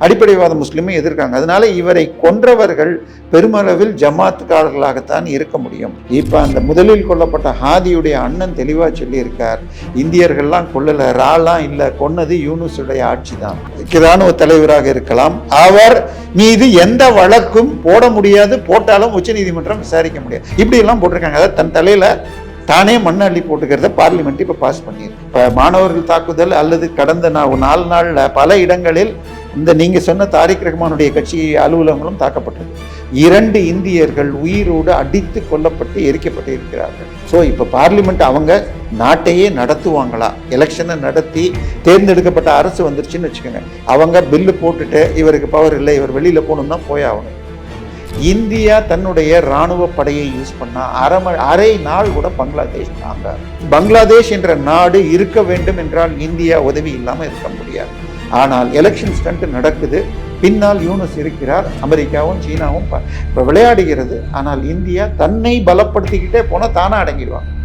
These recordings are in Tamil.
அடிப்படைவாத முஸ்லீமும் எதிர்க்காங்க. அதனால இவரை கொன்றவர்கள் பெருமளவில் ஜமாத்துக்காரர்களாகத்தான் இருக்க முடியும். இப்போ அந்த முதலில் கொல்லப்பட்ட ஹாதியுடைய அண்ணன் தெளிவாக சொல்லியிருக்கார். இந்தியர்கள்லாம் கொல்லல ராலாம் இல்லை கொன்னது யூனுஸுடைய ஆட்சி தான் இராணுவ தலைவராக இருக்கலாம். அவர் மீது எந்த வழக்கும் போட முடியாது போட்டாலும் உச்சநீதிமன்றம் விசாரிக்க முடியாது. இப்படி எல்லாம் போட்டிருக்காங்க. அதாவது தன் தலையில் தானே மண் அள்ளி போட்டுக்கிறத பார்லிமெண்ட் இப்போ பாஸ் பண்ணியிருக்கு. இப்போ மாணவர்கள் தாக்குதல் அல்லது கடந்த நா- நாலு நாளில் பல இடங்களில் இந்த நீங்கள் சொன்ன தாரிக் ரஹ்மானுடைய கட்சி அலுவலகங்களும் தாக்கப்பட்டது. இரண்டு இந்தியர்கள் உயிரோடு அடித்து கொல்லப்பட்டு எரிக்கப்பட்டு இருக்கிறார்கள். ஸோ இப்போ பார்லிமெண்ட் அவங்க நாட்டையே நடத்துவாங்களா? எலெக்ஷனை நடத்தி தேர்ந்தெடுக்கப்பட்ட அரசு வந்துருச்சுன்னு வச்சுக்கோங்க. அவங்க பில்லு போட்டுட்டு இவருக்கு பவர் இல்லை இவர் வெளியில் போகணும்னா போய் ஆகணும். இந்தியா தன்னுடைய இராணுவ படையை யூஸ் பண்ணா அரை அரை நாள் கூட பங்களாதேஷ் தாங்க. பங்களாதேஷ் என்ற நாடு இருக்க வேண்டும் என்றால் இந்தியா உதவி இல்லாமல் இருக்க முடியாது. ஆனால் எலெக்ஷன் ஸ்டண்ட் நடக்குது. பின்னால் யூனஸ் இருக்கிறார் அமெரிக்காவும் சீனாவும் இப்ப விளையாடுகிறது. ஆனால் இந்தியா தன்னை பலப்படுத்திக்கிட்டே போனால் தானே அடங்கிடுவாங்க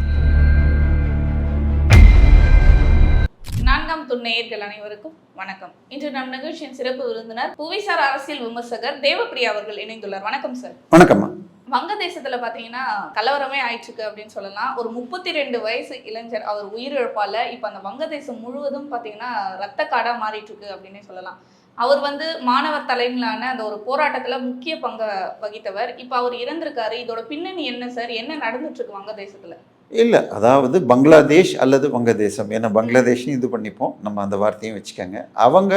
நான்காம் துணையர்கள் அனைவருக்கும் வணக்கம். இன்று நம் நிகழ்ச்சியின் சிறப்பு விருந்தினர் புவிசார் அரசியல் விமர்சகர் தேவப்பிரியா அவர்கள் இணைந்துள்ளார். வணக்கம் சார். வணக்கம்மா. வங்கதேசத்துல பாத்தீங்கன்னா கலவரமே ஆயிட்டு இருக்கு அப்படின்னு சொல்லலாம். ஒரு முப்பத்தி ரெண்டு வயசு இளைஞர் அவர் உயிரிழப்பால இப்ப அந்த வங்கதேசம் முழுவதும் பாத்தீங்கன்னா ரத்த காடா மாறிட்டு இருக்கு அப்படின்னே சொல்லலாம். அவர் வந்து மாணவர் தலைமையிலான அந்த ஒரு போராட்டத்துல முக்கிய பங்கை வகித்தவர். இப்ப அவர் இறந்திருக்காரு. இதோட பின்னணி என்ன சார்? என்ன நடந்துட்டு இருக்கு வங்கதேசத்துல? இல்லை அதாவது பங்களாதேஷ் அல்லது வங்கதேசம். ஏன்னா பங்களாதேஷ்னு இது பண்ணிப்போம். நம்ம அந்த வார்த்தையும் வச்சுக்கோங்க. அவங்க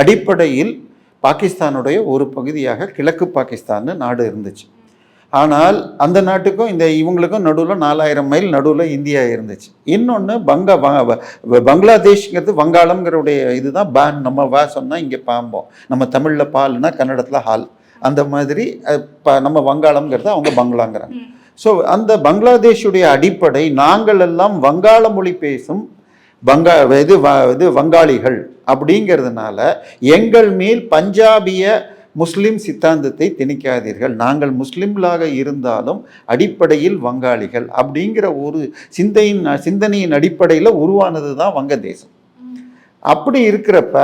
அடிப்படையில் பாகிஸ்தானுடைய ஒரு பகுதியாக கிழக்கு பாகிஸ்தான்னு நாடு இருந்துச்சு. ஆனால் அந்த நாட்டுக்கும் இந்த இவங்களுக்கும் நடுவில் நாலாயிரம் மைல் நடுவில் இந்தியா இருந்துச்சு. இன்னொன்று பங்க பங்களாதேஷ்ங்கிறது வங்காளம்ங்கிறவுடைய இதுதான் பேன் நம்ம வா சொன்னால் இங்கே பாம்போம் நம்ம தமிழில் பால்னா கன்னடத்தில் ஹால். அந்த மாதிரி நம்ம வங்காளம்ங்கிறது அவங்க பங்களாங்கிறாங்க. ஸோ அந்த பங்களாதேஷுடைய அடிப்படை நாங்கள் எல்லாம் வங்காள மொழி பேசும் வங்கா இது வ- இது வங்காளிகள் அப்படிங்கிறதுனால எங்கள் மேல் பஞ்சாபிய முஸ்லிம் சித்தாந்தத்தை திணிக்காதீர்கள். நாங்கள் முஸ்லிம்களாக இருந்தாலும் அடிப்படையில் வங்காளிகள் அப்படிங்கிற ஒரு சிந்தையின் சிந்தனையின் அடிப்படையில் உருவானது தான் வங்கதேசம். அப்படி இருக்கிறப்ப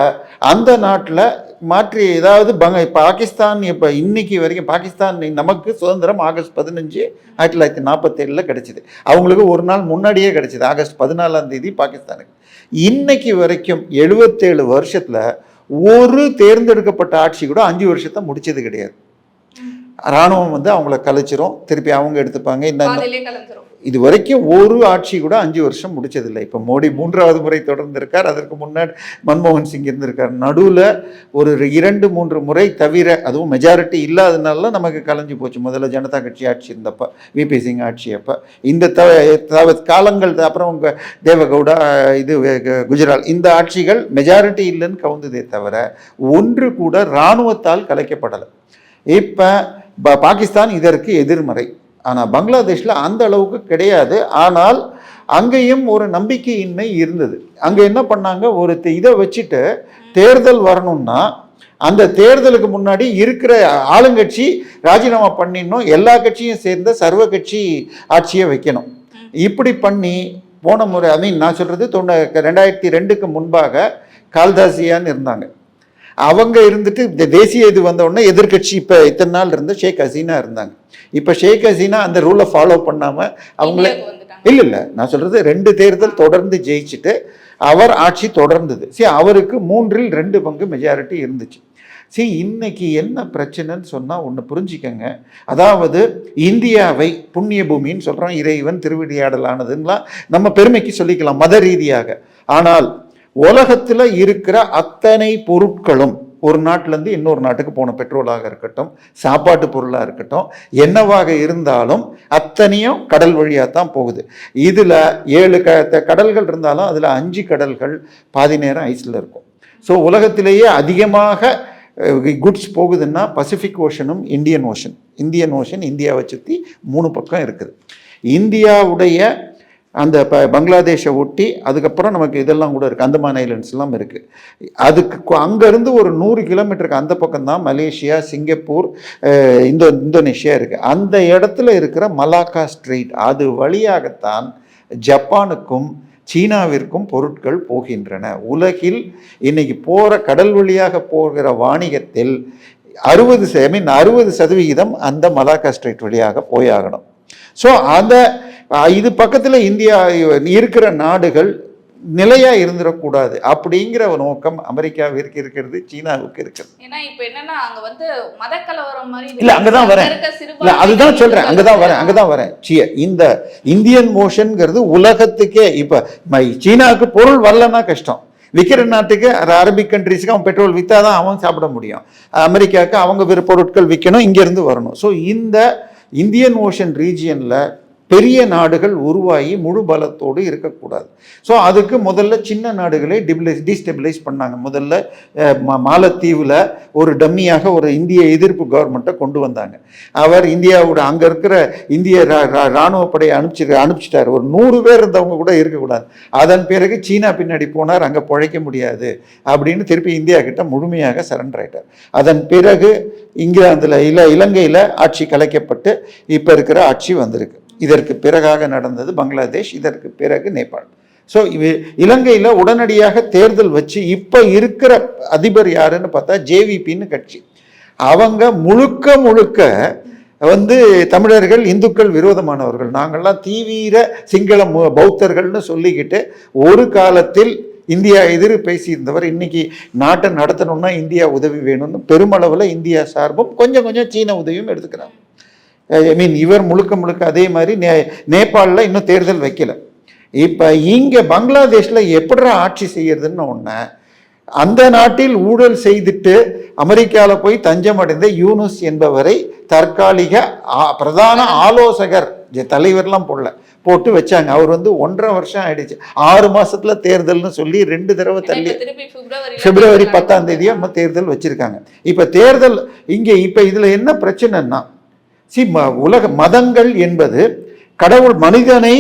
அந்த நாட்டில் மாற்றி ஏதாவது பங்க பாகிஸ்தான் இப்போ இன்னைக்கு வரைக்கும் பாகிஸ்தான் நமக்கு சுதந்திரம் ஆகஸ்ட் பதினஞ்சு ஆயிரத்தி தொள்ளாயிரத்தி நாற்பத்தேழில் கிடச்சிது. அவங்களுக்கு ஒரு நாள் முன்னாடியே கிடச்சிது ஆகஸ்ட் பதினாலாம் தேதி பாகிஸ்தானுக்கு. இன்னைக்கு வரைக்கும் எழுபத்தேழு வருஷத்தில் ஒரு தேர்ந்தெடுக்கப்பட்ட ஆட்சி கூட அஞ்சு வருஷத்தை முடிச்சது கிடையாது. இராணுவம் வந்து அவங்கள கலைச்சிரும். திருப்பி அவங்க எடுத்துப்பாங்க. இந்த இது வரைக்கும் ஒரு ஆட்சி கூட அஞ்சு வருஷம் முடிச்சதில்லை. இப்போ மோடி மூன்றாவது முறை தொடர்ந்து இருக்கார் அதற்கு முன்னாடி மன்மோகன் சிங் இருந்திருக்கார். நடுவில் ஒரு இரண்டு மூன்று முறை தவிர அதுவும் மெஜாரிட்டி இல்லாதனால நமக்கு கலைஞ்சு போச்சு. முதல்ல ஜனதா கட்சி ஆட்சி இருந்தப்போ விபி சிங் ஆட்சி அப்போ. இந்த தவ தவ- காலங்கள் அப்புறம் உங்கள் தேவகவுடா இது கு- குஜராத் இந்த ஆட்சிகள் மெஜாரிட்டி இல்லைன்னு கவுந்ததே தவிர ஒன்று கூட இராணுவத்தால் கலைக்கப்படலை. இப்போ ப- பாகிஸ்தான் இதற்கு எதிர்மறை. ஆனால் பங்களாதேஷில் அந்த அளவுக்கு கிடையாது. ஆனால் அங்கேயும் ஒரு நம்பிக்கையின்மை இருந்தது. அங்கே என்ன பண்ணாங்க? ஒரு இதை வச்சுட்டு தேர்தல் வரணும்னா அந்த தேர்தலுக்கு முன்னாடி இருக்கிற ஆளுங்கட்சி ராஜினாமா பண்ணிடணும். எல்லா கட்சியும் சேர்ந்த சர்வ கட்சி ஆட்சியை வைக்கணும். இப்படி பண்ணி போன முறை ஐ மீன் நான் சொல்கிறது தொண்ணூ ரெண்டாயிரத்தி ரெண்டுக்கு முன்பாக கால்தாசியான்னு இருந்தாங்க. அவங்க இருந்துட்டு இந்த தேசிய இது வந்த உடனே எதிர்க்கட்சி இப்போ இத்தனை நாள் இருந்த ஷேக் ஹசீனா இருந்தாங்க. இப்போ ஷேக் ஹசீனா அந்த ரூலை ஃபாலோ பண்ணாமல் அவங்களே இல்லை இல்லை. நான் சொல்கிறது ரெண்டு தேர்தல் தொடர்ந்து ஜெயிச்சுட்டு அவர் ஆட்சி தொடர்ந்தது. சரி அவருக்கு மூன்றில் ரெண்டு பங்கு மெஜாரிட்டி இருந்துச்சு. சரி இன்னைக்கு என்ன பிரச்சனைன்னு சொன்னால் ஒன்று புரிஞ்சுக்கங்க. அதாவது இந்தியாவை புண்ணிய பூமின்னு சொல்கிறோம் இறைவன் திருவிடியாடலானதுன்னெலாம் நம்ம பெருமைக்கு சொல்லிக்கலாம் மத ரீதியாக. ஆனால் உலகத்தில் இருக்கிற அத்தனை பொருட்களும் ஒரு நாட்டிலேருந்து இன்னொரு நாட்டுக்கு போன பெட்ரோலாக இருக்கட்டும் சாப்பாட்டு பொருளாக இருக்கட்டும் என்னவாக இருந்தாலும் அத்தனையும் கடல் வழியாக தான் போகுது. இதில் ஏழு க கடல்கள் இருந்தாலும் அதில் அஞ்சு கடல்கள் பாதி நேரம் ஐஸில் இருக்கும். ஸோ உலகத்திலேயே அதிகமாக குட்ஸ் போகுதுன்னா பசிபிக் ஓஷனும் இந்தியன் ஓஷன் இந்தியன் ஓஷன் இந்தியாவை சுற்றி மூணு பக்கம் இருக்குது. இந்தியாவுடைய அந்த ப பங்களாதேஷை ஒட்டி அதுக்கப்புறம் நமக்கு இதெல்லாம் கூட இருக்குது அந்தமான் ஐலண்ட்ஸ்லாம் இருக்குது அதுக்கு அங்கேருந்து ஒரு நூறு கிலோமீட்டருக்கு அந்த பக்கம் தான் மலேசியா சிங்கப்பூர் இந்தோ இந்தோனேஷியா இருக்குது அந்த இடத்துல இருக்கிற மலாக்கா ஸ்ட்ரீட் அது வழியாகத்தான் ஜப்பானுக்கும் சீனாவிற்கும் பொருட்கள் போகின்றன. உலகில் இன்னைக்கு போகிற கடல் வழியாக போகிற வாணிகத்தில் அறுபது ஐ மீன் அறுபது சதவிகிதம் அந்த மலாக்கா ஸ்ட்ரீட் வழியாக போயாகணும் ஸோ அந்த இது பக்கத்தில் இந்தியா இருக்கிற நாடுகள் நிலையாக இருந்துடக்கூடாது அப்படிங்கிற ஒரு நோக்கம் அமெரிக்காவிற்கு இருக்கிறது சீனாவுக்கு இருக்கிறது. ஏன்னா இப்ப என்னன்னா அங்க வந்து மத கலவரம் மாதிரி இல்ல, அங்கதான் வரேன். இல்ல அதுதான் சொல்றேன். அங்கதான் வரேன் அங்கதான் வரேன். இந்த இந்தியன் மோஷன்ங்கிறது உலகத்துக்கே இப்ப சீனாவுக்கு பொருள் வரலன்னா கஷ்டம். விற்கிற நாட்டுக்கு அது அரபிக் கண்ட்ரிஸ்க்கு அவன் பெட்ரோல் வித்தாதான் அவன் சாப்பிட முடியும். அமெரிக்காவுக்கு அவங்க வேறு பொருட்கள் விற்கணும் இங்கேருந்து வரணும். ஸோ இந்த இந்தியன் ஓஷன் ரீஜியனில் பெரிய நாடுகள் உருவாகி முழு பலத்தோடு இருக்கக்கூடாது. ஸோ அதுக்கு முதல்ல சின்ன நாடுகளை டிபிலைஸ் டீஸ்டெபிலைஸ் பண்ணாங்க. முதல்ல மாலத்தீவில் ஒரு டம்மியாக ஒரு இந்திய எதிர்ப்பு கவர்மெண்ட்டை கொண்டு வந்தாங்க. அவர் இந்தியாவோட அங்கே இருக்கிற இந்திய ரா- படையை அனுப்பிச்சு அனுப்பிச்சிட்டார். ஒரு நூறு பேர் இருந்தவங்க கூட இருக்கக்கூடாது. அதன் பிறகு சீனா பின்னாடி போனார். அங்கே பிழைக்க முடியாது அப்படின்னு திருப்பி இந்தியா கிட்ட முழுமையாக சரண்டர் ஆயிட்டார். அதன் பிறகு இங்கிலாந்தில் இல இலங்கையில் ஆட்சி கலைக்கப்பட்டு இப்போ இருக்கிற ஆட்சி வந்திருக்கு. இதற்கு பிறகாக நடந்தது பங்களாதேஷ் இதற்கு பிறகு நேபாள். ஸோ இது இலங்கையில் உடனடியாக தேர்தல் வச்சு இப்போ இருக்கிற அதிபர் யாருன்னு பார்த்தா ஜேவிபின்னு கட்சி. அவங்க முழுக்க முழுக்க வந்து தமிழர்கள் இந்துக்கள் விரோதமானவர்கள். நாங்கள்லாம் தீவிர சிங்கள பௌத்தர்கள்னு சொல்லிக்கிட்டு ஒரு காலத்தில் இந்தியா எதிர் பேசியிருந்தவர். இன்னைக்கு நாட்டை நடத்தணும்னா இந்தியா உதவி வேணும்னு பெருமளவில் இந்தியா சார்பும் கொஞ்சம் கொஞ்சம் சீன உதவியும் எடுத்துக்கிறாங்க. ஐ மீன் இவர் முழுக்க முழுக்க அதே மாதிரி நே நேபாளில் இன்னும் தேர்தல் வைக்கல. இப்போ இங்கே பங்களாதேஷில் எப்படிடா ஆட்சி செய்யறதுன்னு ஒன்று அந்த நாட்டில் ஊழல் செய்துட்டு அமெரிக்காவில் போய் தஞ்சம் அடைந்த யூனுஸ் என்பவரை தற்காலிக பிரதான ஆலோசகர் தலைவர்லாம் போடல போட்டு வச்சாங்க. அவர் வந்து ஒன்றரை வருஷம் ஆயிடுச்சு. ஆறு மாசத்துல தேர்தல்னு சொல்லி ரெண்டு தடவை தள்ளி பிப்ரவரி பத்தாம் தேதியோ நம்ம தேர்தல் வச்சிருக்காங்க. இப்ப தேர்தல் இங்க இப்ப இதுல என்ன பிரச்சனைன்னா சி ம- உலக மதங்கள் என்பது கடவுள் மனிதனை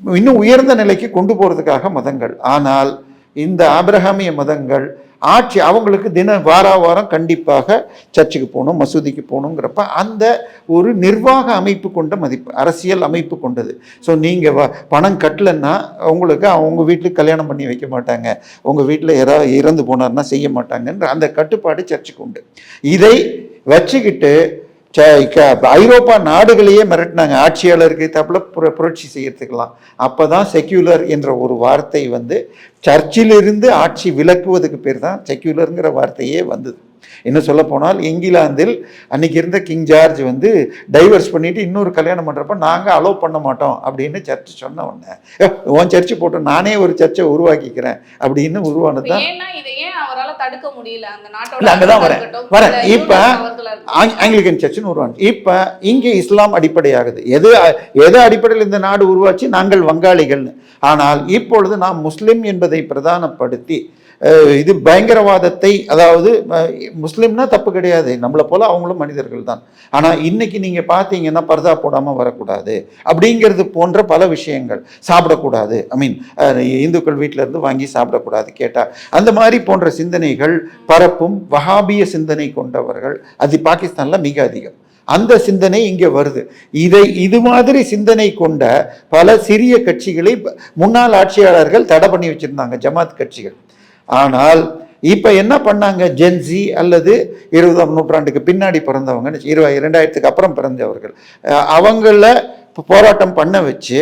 இன்னும் உயர்ந்த நிலைக்கு கொண்டு போகிறதுக்காக மதங்கள். ஆனால் இந்த ஆபிரகாமிய மதங்கள் ஆட்சி அவங்களுக்கு தின வார வாரம் கண்டிப்பாக சர்ச்சுக்கு போகணும் மசூதிக்கு போகணுங்கிறப்ப அந்த ஒரு நிர்வாக அமைப்பு கொண்ட மதிப்பு அரசியல் அமைப்பு கொண்டது. ஸோ நீங்கள் வ பணம் கட்டலைன்னா உங்களுக்கு அவங்க வீட்டுக்கு கல்யாணம் பண்ணி வைக்க மாட்டாங்க. உங்கள் வீட்டில் யாராவது இறந்து போனார்னா செய்ய மாட்டாங்கன்ற அந்த கட்டுப்பாடு சர்ச்சுக்கு உண்டு. இதை வச்சுக்கிட்டு ஐரோப்பா நாடுகளையே மிரட்டினாங்க. ஆட்சியாளருக்கு தப்புல புர புரட்சி செய்யறதுக்கெல்லாம். அப்போ தான் செக்யூலர் என்ற ஒரு வார்த்தை வந்து சர்ச்சிலிருந்து ஆட்சி விலக்குவதுக்கு பேர் தான் செக்யூலருங்கிற வார்த்தையே வந்தது. இன்னும் சொல்ல போனால் இங்கிலாந்தில் அன்னைக்கு இருந்த கிங் ஜார்ஜ் வந்து டைவர்ஸ் பண்ணிட்டு இன்னொரு கல்யாணம் பண்ணுறப்ப நாங்கள் அலோவ் பண்ண மாட்டோம் அப்படின்னு சர்ச் சொன்ன உடனே உன் சர்ச்சு போட்டு நானே ஒரு சர்ச்சை உருவாக்கிக்கிறேன் அப்படின்னு உருவானது தான் ஏன்னா இதை ஏன் அவரால தடுக்க முடியல அந்த நாட்டோட அங்கதான் வரேன். வரேன். இப்ப யூனியன் அவர்களா இருக்கட்டும். ஆங்- ஆங்கிலிக்கன் சர்ச்சுன்னு உருவாங்க இப்போ இங்கே இஸ்லாம் அடிப்படையாகுது எது எது அடிப்படையில் இந்த நாடு உருவாச்சு நாங்கள் வங்காளிகள்னு ஆனால் இப்பொழுது நாம் முஸ்லிம் என்பதை பிரதானப்படுத்தி இது பயங்கரவாதத்தை அதாவது முஸ்லீம்னா தப்பு கிடையாது. நம்மளை போல அவங்களும் மனிதர்கள் தான். ஆனால் இன்னைக்கு நீங்கள் பார்த்தீங்கன்னா பர்தா போடாமல் வரக்கூடாது. அப்படிங்கிறது போன்ற பல விஷயங்கள். சாப்பிடக்கூடாது. ஐ மீன் இந்துக்கள் வீட்டில இருந்து வாங்கி சாப்பிடக்கூடாது கேட்டால் அந்த மாதிரி போன்ற சிந்தனைகள் பரப்பும் வஹாபிய சிந்தனை கொண்டவர்கள் அது பாகிஸ்தானில் மிக அதிகம். அந்த சிந்தனை இங்கே வருது. இதை இது மாதிரி சிந்தனை கொண்ட பல சிறிய கட்சிகளை முன்னாள் ஆட்சியாளர்கள் தடை பண்ணி வச்சிருந்தாங்க ஜமாத் கட்சிகள். ஆனால் இப்போ என்ன பண்ணாங்க? ஜென்சி அல்லது இருபதாம் நூற்றாண்டுக்கு பின்னாடி பிறந்தவங்க இருபது இரண்டாயிரத்துக்கு அப்புறம் பிறந்தவர்கள். அவங்கள போராட்டம் பண்ண வச்சு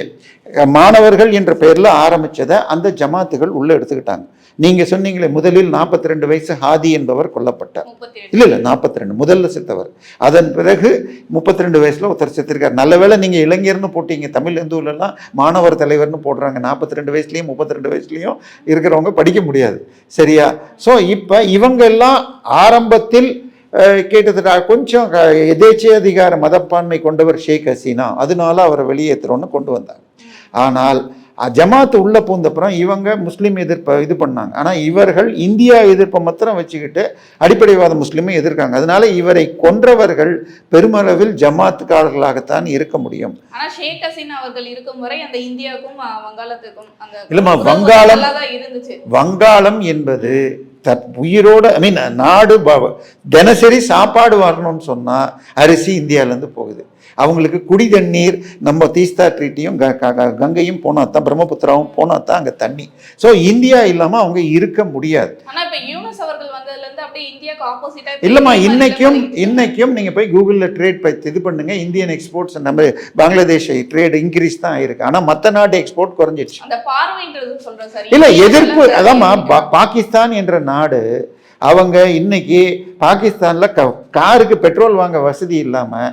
மாணவர்கள் என்ற பெயரில் ஆரம்பிச்சதை அந்த ஜமாத்துகள் உள்ளே எடுத்துக்கிட்டாங்க. நீங்கள் சொன்னீங்களே முதலில் நாற்பத்தி ரெண்டு வயசு ஹாதி என்பவர் கொல்லப்பட்டார். இல்லை இல்லை நாற்பத்தி ரெண்டு முதல்ல செத்தவர். அதன் பிறகு முப்பத்தி ரெண்டு வயசில் ஒருத்தர் செத்துருக்கார். நல்ல வேளை நீங்கள் இளைஞர்னு போட்டீங்க. தமிழ் இந்துவிலலாம் மாணவர் தலைவர்னு போடுறாங்க. நாற்பத்தி ரெண்டு வயசுலேயும் முப்பத்தி ரெண்டு வயசுலேயும் இருக்கிறவங்க படிக்க முடியாது. சரியா? ஸோ இப்போ இவங்க எல்லாம் ஆரம்பத்தில் அஹ், கிட்டத்தட்ட கொஞ்சம் க- எதேச்சதிகார மதப்பான்மை கொண்டவர் ஷேக் ஹசீனா. அதனால அவரை வெளியேற்றுறோன்னு கொண்டு வந்தாங்க ஆனால் அஹ், ஜமாத் உள்ள பூந்தப்புறம் இவங்க முஸ்லீம் எதிர்ப்பை இது பண்ணாங்க. ஆனால் இவர்கள் இந்தியா எதிர்ப்பை மாத்திரம் வச்சுக்கிட்டு அடிப்படைவாத முஸ்லீமை எதிர்க்காங்க அதனால இவரை கொன்றவர்கள் பெருமளவில் ஜமாத்துக்காரர்களாகத்தான் இருக்க முடியும். ஷேக் ஹசீனா அவர்கள் இருக்கும் வரை அந்த இந்தியாவுக்கும் வங்காளத்துக்கும் இல்லம்மா, வங்காளம் வங்காளம் என்பது தற் உயிரோட ஐ மீன் நாடு தினசரி சாப்பாடு வரணும்னு சொன்னால் அரிசி இந்தியாவிலேருந்து போகுது. அவங்களுக்கு குடி தண்ணீர் நம்ம தீஸ்தா ட்ரீட்டியும் கங்கையும் போனால் தான் பிரம்மபுத்திராவும் போனால் தான் அங்கே தண்ணி. ஸோ இந்தியா இல்லாமல் அவங்க இருக்க முடியாது. இல்லைம்மா இன்னைக்கும் இன்னைக்கும் நீங்கள் போய் கூகுளில் ட்ரேட் இது பண்ணுங்க. இந்தியன் எக்ஸ்போர்ட்ஸ் நம்ம பங்களாதேஷ் ட்ரேட் இன்க்ரீஸ் தான் ஆயிருக்கு ஆனால் மற்ற நாட்டு எக்ஸ்போர்ட் குறைஞ்சிடுச்சு. இல்ல எதிர்ப்பு அதாம்மா பாகிஸ்தான் என்ற நாடு அவங்க இன்னைக்கு பாகிஸ்தானில் க காருக்கு பெட்ரோல் வாங்க வசதி இல்லாமல்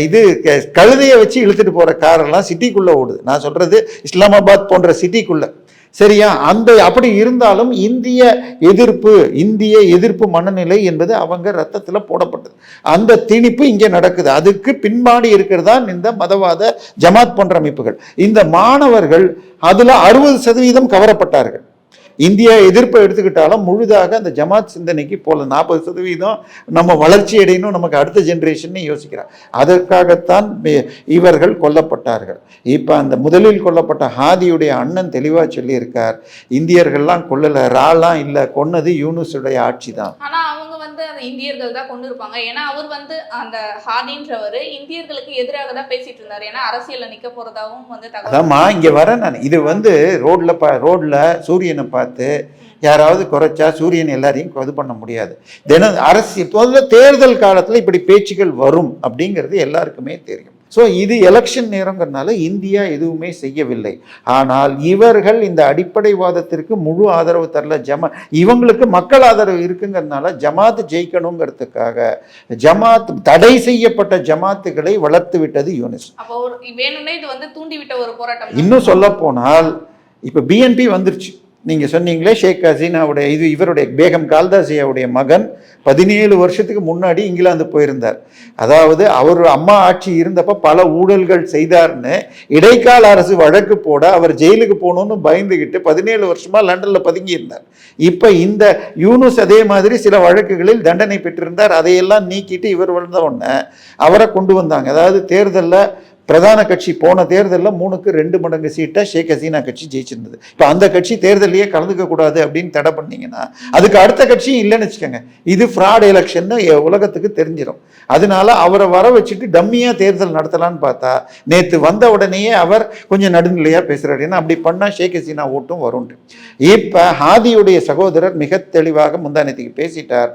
இது க- கழுதையை வச்சு இழுத்துட்டு போகிற காரெல்லாம் சிட்டிக்குள்ளே ஓடுது. நான் சொல்கிறது இஸ்லாமாபாத் போன்ற சிட்டிக்குள்ளே. சரியா? அந்த அப்படி இருந்தாலும் இந்திய எதிர்ப்பு இந்திய எதிர்ப்பு மனநிலை என்பது அவங்க ரத்தத்தில் போடப்பட்டது. அந்த திணிப்பு இங்கே நடக்குது. அதுக்கு பின்பாடி இருக்கிறதான் இந்த மதவாத ஜமாத் போன்ற அமைப்புகள். இந்த மாணவர்கள் அதில் அறுபது சதவீதம் கவரப்பட்டார்கள். இந்தியா எதிர்ப்பை எடுத்துக்கிட்டாலும் முழுதாக அந்த ஜமாத் சிந்தனைக்கு போல நாற்பது சதவீதம் நம்ம வளர்ச்சி அடையணும் நமக்கு அடுத்த ஜென்ரேஷன் யோசிக்கிறார். அதற்காகத்தான் இவர்கள் கொல்லப்பட்டார்கள். இப்போ அந்த முதலில் கொல்லப்பட்ட ஹாதியுடைய அண்ணன் தெளிவாக சொல்லியிருக்கார் இந்தியர்கள்லாம் கொல்லலை ராலாம் இல்லை கொன்னது யூனுஸுடைய ஆட்சி தான் வந்து அந்த இந்தியர்கள் தான் கொண்டு இருப்பாங்க. ஏன்னா அவர் வந்து அந்த ஹாதின்றவர் இந்தியர்களுக்கு எதிராக தான் பேசிட்டு இருந்தாரு. ஏன்னா அரசியல்ல நிக்க போறதாவும் வந்து அதாம்மா இங்கே வரேன் நான். இது வந்து ரோட்ல பா ரோட்ல சூரியனை பார்த்து யாராவது குறைச்சா சூரியன் எல்லாரையும் இது பண்ண முடியாது. தினம் அரசியல் முதல்ல தேர்தல் காலத்தில் இப்படி பேச்சுகள் வரும் அப்படிங்கிறது எல்லாருக்குமே தெரியும். ஸோ இது எலெக்ஷன் நேரங்கிறதுனால இந்தியா எதுவுமே செய்யவில்லை. ஆனால் இவர்கள் இந்த அடிப்படைவாதத்திற்கு முழு ஆதரவு தரல. ஜமா இவங்களுக்கு மக்கள் ஆதரவு இருக்குங்கிறதுனால ஜமாத் ஜெயிக்கணுங்கிறதுக்காக ஜமாத் தடை செய்யப்பட்ட ஜமாத்துகளை வளர்த்து விட்டது யூனிஸ். அப்போ ஒரு வேணும்னே இது வந்து தூண்டிவிட்ட ஒரு போராட்டம் தான். இன்னும் சொல்ல போனால் இப்போ பிஎன்பி வந்துருச்சு. நீங்கள் சொன்னீங்களே ஷேக் ஹசீனாவுடைய இது இவருடைய பேகம் கால்தாசியாவுடைய மகன் பதினேழு வருஷத்துக்கு முன்னாடி இங்கிலாந்து போயிருந்தார். அதாவது அவர் அம்மா ஆட்சி இருந்தப்போ பல ஊழல்கள் செய்தார்னு இடைக்கால அரசு வழக்கு போட அவர் ஜெயிலுக்கு போகணும்னு பயந்துகிட்டு பதினேழு வருஷமாக லண்டனில் பதுங்கியிருந்தார். இப்போ இந்த யூனுஸ் அதே மாதிரி சில வழக்குகளில் தண்டனை பெற்றிருந்தார். அதையெல்லாம் நீக்கிட்டு இவர் வந்த உடனே அவரை கொண்டு வந்தாங்க. அதாவது தேர்தலில் பிரதான கட்சி போன தேர்தலில் மூணுக்கு ரெண்டு மடங்கு சீட்டை ஷேக் ஹசீனா கட்சி ஜெயிச்சிருந்தது. இப்போ அந்த கட்சி தேர்தலையே கலந்துக்க கூடாது அப்படின்னு தடை பண்ணீங்கன்னா அதுக்கு அடுத்த கட்சியும் இல்லைன்னு வச்சுக்கோங்க. இது ஃப்ராட் எலெக்ஷன் உலகத்துக்கு தெரிஞ்சிடும் அதனால அவரை வர வச்சுட்டு டம்மியாக தேர்தல் நடத்தலான்னு பார்த்தா நேற்று வந்த உடனேயே அவர் கொஞ்சம் நடுநிலையாக பேசுகிறார் ஏன்னா அப்படி பண்ணால் ஷேக் ஹசீனா ஓட்டும் வரும்ட்டு இப்போ ஹாதியுடைய சகோதரர் மிக தெளிவாக முந்தானத்துக்கு பேசிட்டார்.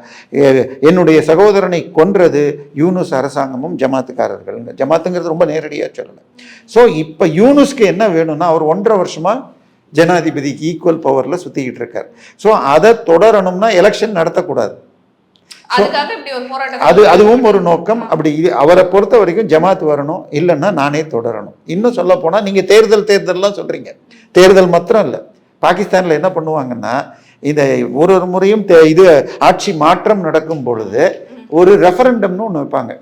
என்னுடைய சகோதரனை கொன்றது யூனுஸ் அரசாங்கமும் ஜமாத்துக்காரர்கள். ஜமாத்துங்கிறது ரொம்ப நேரடியாக சொல்லலை ஸோ இப்போ யூனுஸ்க்கு என்ன வேணும்னா அவர் ஒன்றரை வருஷமா ஜனாதிபதிக்கு ஈக்குவல் பவரில் சுற்றிக்கிட்டு இருக்கார். ஸோ அதை தொடரணும்னா எலெக்ஷன் நடத்தக்கூடாது. அது அதுவும் ஒரு நோக்கம். அப்படி அவரை பொறுத்த வரைக்கும் ஜமாத் வரணும். இல்லைன்னா நானே தொடரணும். இன்னும் சொல்ல போனால் நீங்கள் தேர்தல் தேர்தல்லாம் சொல்கிறீங்க தேர்தல் மாத்திரம் இல்லை. பாகிஸ்தானில் என்ன பண்ணுவாங்கன்னா இந்த ஒரு ஒரு முறையும் இது ஆட்சி மாற்றம் நடக்கும் பொழுது ஒரு ரெஃபரண்டம்னு ஒன்று வைப்பாங்க.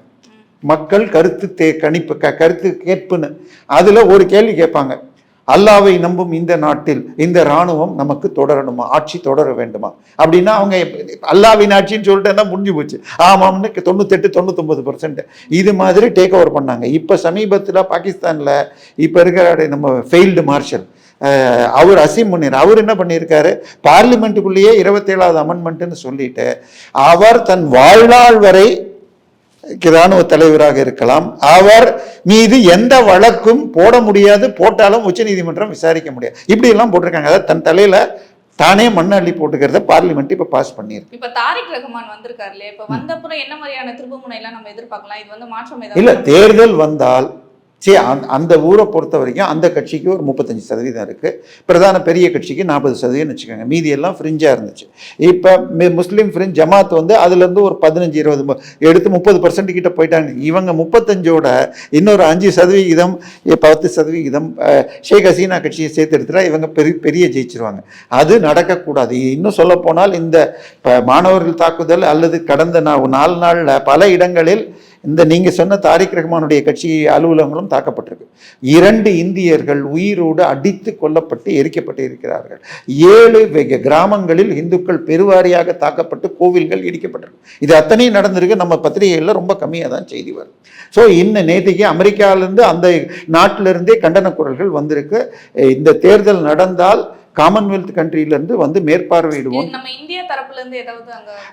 மக்கள் கருத்து தே கணிப்பு க கருத்து கேட்புன்னு. அதில் ஒரு கேள்வி கேட்பாங்க. அல்லாவை நம்பும் இந்த நாட்டில் இந்த இராணுவம் நமக்கு தொடரணுமா? ஆட்சி தொடர வேண்டுமா? அப்படின்னா அவங்க அல்லாவின் ஆட்சின்னு சொல்லிட்டு முடிஞ்சு போச்சு. ஆமாம்னு தொண்ணூத்தெட்டு தொண்ணூத்தொம்பது பர்சன்ட் இது மாதிரி டேக் ஓவர் பண்ணாங்க. இப்போ சமீபத்தில் பாகிஸ்தானில் இப்போ இருக்கிற நம்ம ஃபெயில்டு மார்ஷல் அவர் அசீம் முனீர். அவர் என்ன பண்ணியிருக்காரு? பார்லிமெண்ட்டுக்குள்ளேயே இருபத்தேழாவது அமெண்ட்மெண்ட்டுன்னு சொல்லிட்டு அவர் தன் வாழ்நாள் வரை இராணுவ தலைவராக இருக்கலாம். அவர் மீது எந்த வழக்கும் போட முடியாது போட்டாலும் உச்சநீதிமன்றம் விசாரிக்க முடியாது. இப்படி எல்லாம் போட்டிருக்காங்க. அதாவது தன் தலையில தானே மண் அள்ளி போட்டுக்கிறத பார்லிமெண்ட் இப்ப பாஸ் பண்ணியிருக்கு. இப்ப தாரிக் ரஹ்மான் வந்திருக்காரு இல்லையா? இப்ப வந்தப்புறம் என்ன மாதிரியான திருப்புமுனை எல்லாம் நம்ம எதிர்பார்க்கலாம்? இது வந்து மாற்றம் இல்ல தேர்தல் வந்தால் சரி அந் அந்த ஊரை பொறுத்த வரைக்கும் அந்த கட்சிக்கு ஒரு முப்பத்தஞ்சு சதவீதம் இருக்குது பிரதான பெரிய கட்சிக்கு நாற்பது சதவீதம் வச்சுக்கோங்க. மீதி எல்லாம் இருந்துச்சு. இப்போ முஸ்லீம் ஃப்ரிஞ்ச் ஜமாத் வந்து அதுலேருந்து ஒரு பதினஞ்சு இருபது எடுத்து முப்பது பர்சன்ட் கிட்ட போயிட்டாங்க. இவங்க முப்பத்தஞ்சோட இன்னொரு அஞ்சு சதவிகிதம் பத்து சதவிகிதம் ஷேக் ஹசீனா கட்சியை சேர்த்து எடுத்துட்டா இவங்க பெரிய பெரிய ஜெயிச்சிருவாங்க. அது நடக்கக்கூடாது. இன்னும் சொல்லப்போனால் இந்த மாணவர்கள் தாக்குதல் அல்லது கடந்த நா- நாலு நாளில் பல இடங்களில் இந்த நீங்கள் சொன்ன தாரிக் ரஹ்மானுடைய கட்சி அலுவலகங்களும் தாக்கப்பட்டிருக்கு. இரண்டு இந்தியர்கள் உயிரோடு அடித்து கொல்லப்பட்டு எரிக்கப்பட்டு இருக்கிறார்கள் ஏழு கிராமங்களில் இந்துக்கள் பெருவாரியாக தாக்கப்பட்டு கோவில்கள் இடிக்கப்பட்டிருக்கு. இது அத்தனையும் நடந்திருக்கு. நம்ம பத்திரிகைகளில் ரொம்ப கம்மியாக தான் செய்தி வரும். ஸோ இன்ன நேற்றுக்கு அமெரிக்காவிலேருந்து அந்த நாட்டிலிருந்தே கண்டன குரல்கள் வந்திருக்கு. இந்த தேர்தல் நடந்தால் காமன்வெல்த் கண்ட்ரிலேருந்து வந்து மேற்பார்வையிடுவோம்.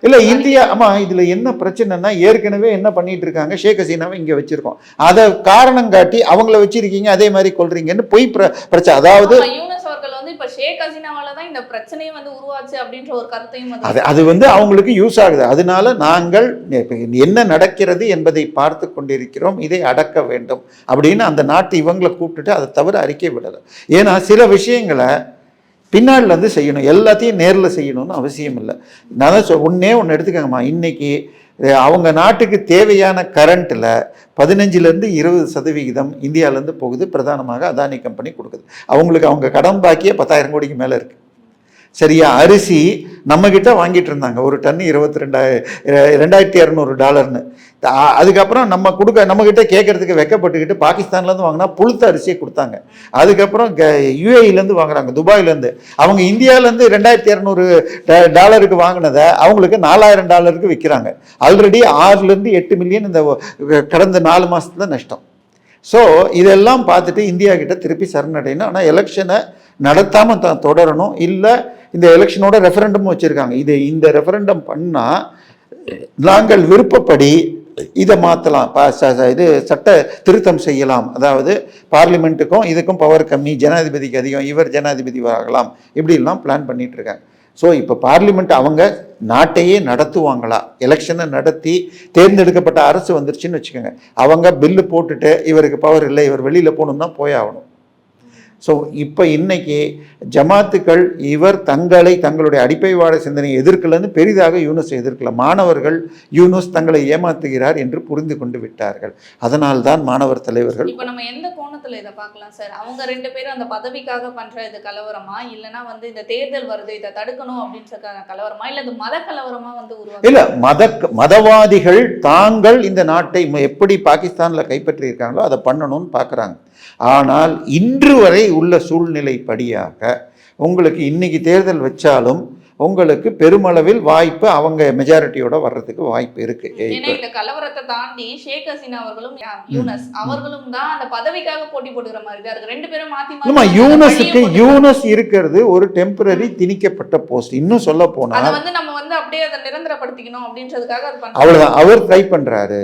இல்ல இந்தியா ஆமா இதுல என்ன பிரச்சனைனா ஏற்கனவே என்ன பண்ணிட்டு இருக்காங்க? ஷேக் ஹசீனாவை இங்க வச்சிருக்கோம். அதை காரணம் காட்டி அவங்கள வச்சிருக்கீங்க அதே மாதிரி கொள்றீங்கன்னு பொய் பிர- பிரச்சனை அதாவது அது அது வந்து அவங்களுக்கு யூஸ் ஆகுது. அதனால நாங்கள் என்ன நடக்கிறது என்பதை பார்த்து கொண்டிருக்கிறோம். இதை அடக்க வேண்டும் அப்படின்னு அந்த நாட்டு இவங்களை கூப்பிட்டுட்டு அதை தவிர அறிக்கை விடலை. ஏன்னா சில விஷயங்களை பின்னாடில இருந்து செய்யணும். எல்லாத்தையும் நேரில் செய்யணும்னு அவசியம் இல்லை. நான் தான் சொ ஒன்றே ஒன்று எடுத்துக்கங்கம்மா. இன்றைக்கி அவங்க நாட்டுக்கு தேவையான கரண்ட்டில் பதினஞ்சுலேருந்து இருபது சதவிகிதம் இந்தியாவிலேருந்து போகுது. பிரதானமாக அதானி கம்பெனி கொடுக்குது. அவங்களுக்கு அவங்க கடன் பாக்கியே பத்தாயிரம் கோடிக்கு மேலே இருக்குது சரியா? அரிசி நம்மக்கிட்ட வாங்கிட்டு இருந்தாங்க. ஒரு டன் இருபத்தி ரெண்டாயிரம் ரெண்டாயிரத்தி இரநூறு டாலர்னு. அதுக்கப்புறம் நம்ம கொடுக்க நம்மக்கிட்ட கேட்கறதுக்கு வெக்கப்பட்டுக்கிட்டு பாகிஸ்தான்லேருந்து வாங்கினா புழுத்த அரிசியை கொடுத்தாங்க. அதுக்கப்புறம் யூஏஇலேருந்து வாங்குறாங்க துபாயிலேருந்து. அவங்க இந்தியாவிலேருந்து ரெண்டாயிரத்தி இரநூறு டாலருக்கு வாங்கினதை அவங்களுக்கு நாலாயிரம் டாலருக்கு விற்கிறாங்க. ஆல்ரெடி ஆறுலேருந்து எட்டு மில்லியன் இந்த கடந்த நாலு மாதத்துல நஷ்டம். ஸோ இதெல்லாம் பார்த்துட்டு இந்தியா கிட்ட திருப்பி சரணடையணும். ஆனால் எலெக்ஷனை நடத்தாமல் தான் தொடரணும். இல்லை இந்த எலெக்ஷனோட ரெஃபரண்டம் வச்சுருக்காங்க. இது இந்த ரெஃபரண்டம் பண்ணால் நாங்கள் விருப்பப்படி இதை மாற்றலாம் இது சட்ட திருத்தம் செய்யலாம். அதாவது பார்லிமெண்ட்டுக்கும் இதுக்கும் பவர் கம்மி ஜனாதிபதிக்கு அதிகம் இவர் ஜனாதிபதி ஆகலாம். இப்படிலாம் பிளான் பண்ணிகிட்ருக்காங்க இருக்காங்க. ஸோ இப்போ பார்லிமெண்ட் அவங்க நாட்டையே நடத்துவாங்களா? எலெக்ஷனை நடத்தி தேர்ந்தெடுக்கப்பட்ட அரசு வந்துருச்சுன்னு வச்சுக்கோங்க. அவங்க பில்லு போட்டுட்டு இவருக்கு பவர் இல்லை இவர் வெளியில் போகணும்னா போயாகணும் ஸோ இப்போ இன்னைக்கு ஜமாத்துக்கள் இவர் தங்களை தங்களுடைய அடிப்படைவாத சிந்தனையை எதிர்க்கலன்னு பெரிதாக யூனுஸ் எதிர்க்கல. மாணவர்கள் யூனுஸ் தங்களை ஏமாத்துகிறார் என்று புரிந்து கொண்டு விட்டார்கள். அதனால்தான் மாணவர் தலைவர்கள் இப்ப நம்ம எந்த கோணத்துல இதை பார்க்கலாம் சார்? அவங்க ரெண்டு பேரும் அந்த பதவிக்காக பண்ற இது கலவரமா? இல்லனா வந்து இந்த தேர்தல் வருது இதை தடுக்கணும் அப்படின்னு கலவரமா? இல்ல இது மத கலவரமா வந்து உருவாக்கு இல்ல மத மதவாதிகள் தாங்கள் இந்த நாட்டை எப்படி பாகிஸ்தான்ல கைப்பற்றி இருக்காங்களோ அதை பண்ணணும்னு பார்க்குறாங்க ஆனால் இன்று வரை உள்ள சூழ்நிலை படியாக உங்களுக்கு இன்னைக்கு தேர்தல் வச்சாலும் உங்களுக்கு பெருமளவில் வாய்ப்பு அவங்க மெஜாரிட்டியோட வர்றதுக்கு வாய்ப்பு இருக்கு. இந்த கலவரத்தை தாண்டி ஷேக் ஹசீனா அவர்களும் யூனஸ் அவர்களும் தான் அந்த பதவிக்காக போட்டி போட்டுக்கிற மாதிரி தான் இருக்கு. ரெண்டு பேரும் மாத்தி ஆமா யூனஸுக்கு யூனஸ் இருக்கிறது ஒரு டெம்பரரி திணிக்கப்பட்ட போஸ்ட் இன்னும் சொல்ல போனா அதை வந்து நம்ம வந்து அப்படியே அதை நிரந்தரப்படுத்திக்கணும் அப்படின்றதுக்காக அது அவ்வளவுதான். அவர் ட்ரை பண்றாரு.